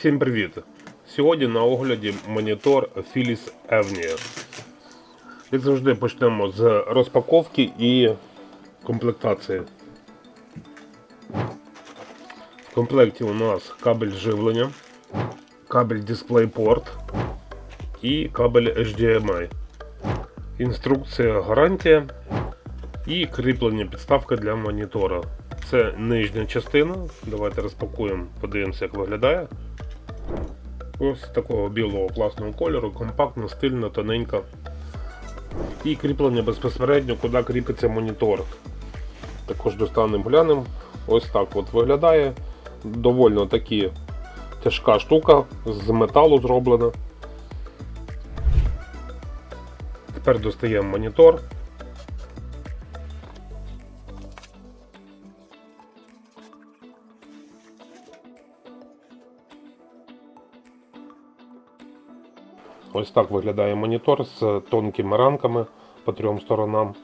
Всім привіт! Сьогодні на огляді монітор Philips Evnia. Як завжди почнемо з розпаковки і комплектації. В комплекті у нас кабель живлення, кабель DisplayPort і кабель HDMI. Інструкція гарантія і кріплення підставка для монітора. Це нижня частина. Давайте розпакуємо, подивимося, як виглядає. Ось такого білого класного кольору, компактно, стильно, тоненько. І кріплення безпосередньо, куди кріпиться монітор. Також достанемо глянемо. Ось так от виглядає. Довольно таки тяжка штука, з металу зроблена. Тепер достаємо монітор. Ось так виглядає монітор з тонкими ранками по трьом сторонам.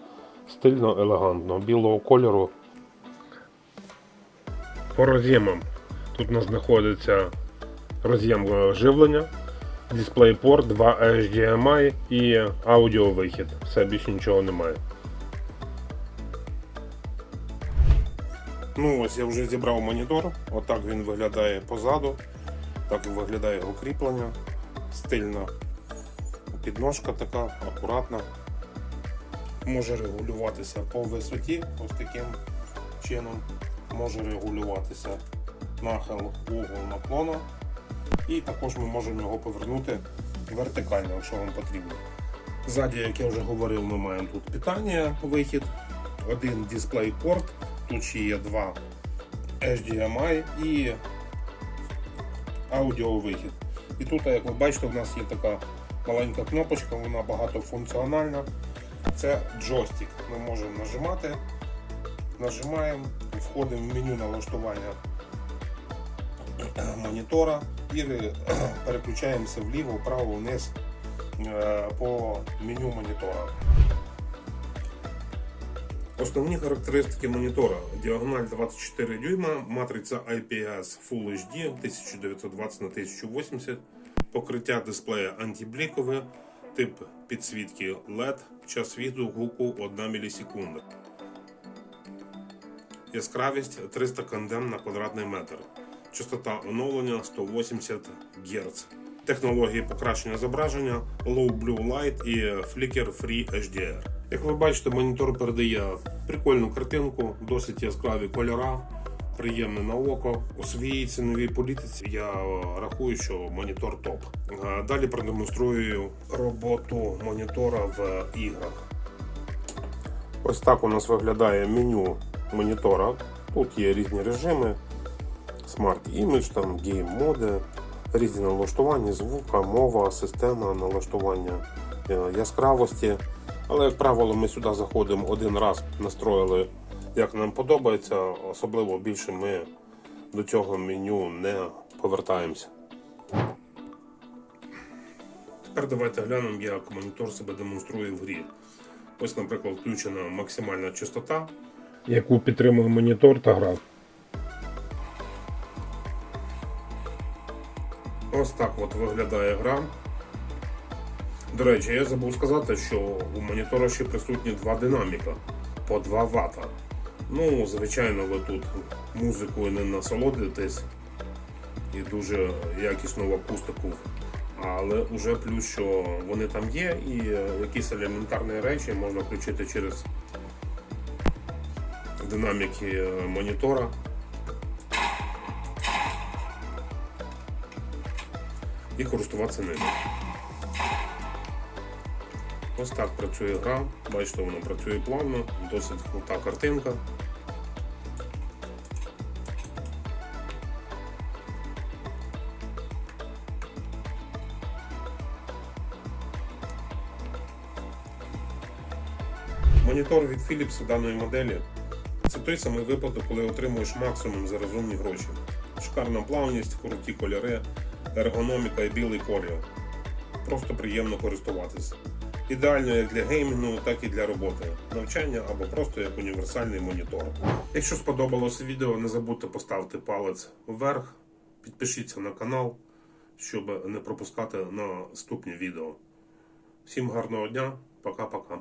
Стильно, елегантно, білого кольору. По роз'ємам. Тут у нас знаходиться роз'єм е, живлення, DisplayPort, 2 HDMI і аудіовихід. Все більше нічого немає. Ну ось я вже зібрав монітор. Отак він виглядає позаду. Так виглядає його кріплення. Стильна підножка така, акуратна. Може регулюватися по висоті, ось таким чином. Може регулюватися нахил угол наклону. І також ми можемо його повернути вертикально, якщо вам потрібно. Ззаді, як я вже говорив, ми маємо тут питання, вихід, один DisplayPort, тут ще є два HDMI і аудіовихід. І тут, як ви бачите, у нас є така маленька кнопочка, вона багатофункціональна. Це джойстик. Ми можемо нажимати, нажимаємо, і входимо в меню налаштування монітора і переключаємося вліво, вправо, вниз е, по меню монітора. Основні характеристики монітора. Діагональ 24 дюйма, матриця IPS Full HD 1920 на 1080 покриття дисплея антиблікове, тип підсвітки LED, час відгуку 1 мілісекунда. Яскравість 300 кандем на квадратний метр. Частота оновлення 180 Гц. Технології покращення зображення Low Blue Light і Flicker Free HDR. Як ви бачите, монітор передає прикольну картинку, досить яскраві кольора, приємне на око. У своїй ціновій політиці я е, рахую, що монітор топ. Е, Далі продемонструю роботу монітора в іграх. Ось так у нас виглядає меню монітора. Тут є різні режими, Smart Image, там Game моди, різні налаштування, звука, мова, система налаштування е, яскравості. Але, як правило, ми сюди заходимо один раз, настроїли, як нам подобається, особливо більше ми до цього меню не повертаємося. Тепер давайте глянемо, як монітор себе демонструє в грі. Ось, наприклад, включена максимальна частота, яку підтримує монітор та гра. Ось так от виглядає гра. До речі, я забув сказати, що у монітора ще присутні два динаміка по 2 Вт. Ну, звичайно, ви тут музикою не насолодитесь і дуже якісну акустику. Але вже плюс, що вони там є, і якісь елементарні речі можна включити через динаміки е, монітора. І користуватися ними. Ось так працює гра. Бачите, вона працює плавно, досить крута картинка. Монітор від Philips даної моделі це той самий випадок, коли отримуєш максимум за розумні гроші. Шикарна плавність, круті кольори, ергономіка і білий колір. Просто приємно користуватися. Ідеально як для геймінгу, так і для роботи, навчання або просто як універсальний монітор. Якщо сподобалося відео, не забудьте поставити палець вверх, підпишіться на канал. щоб не пропускати наступні відео. Всім гарного дня, пока-пока.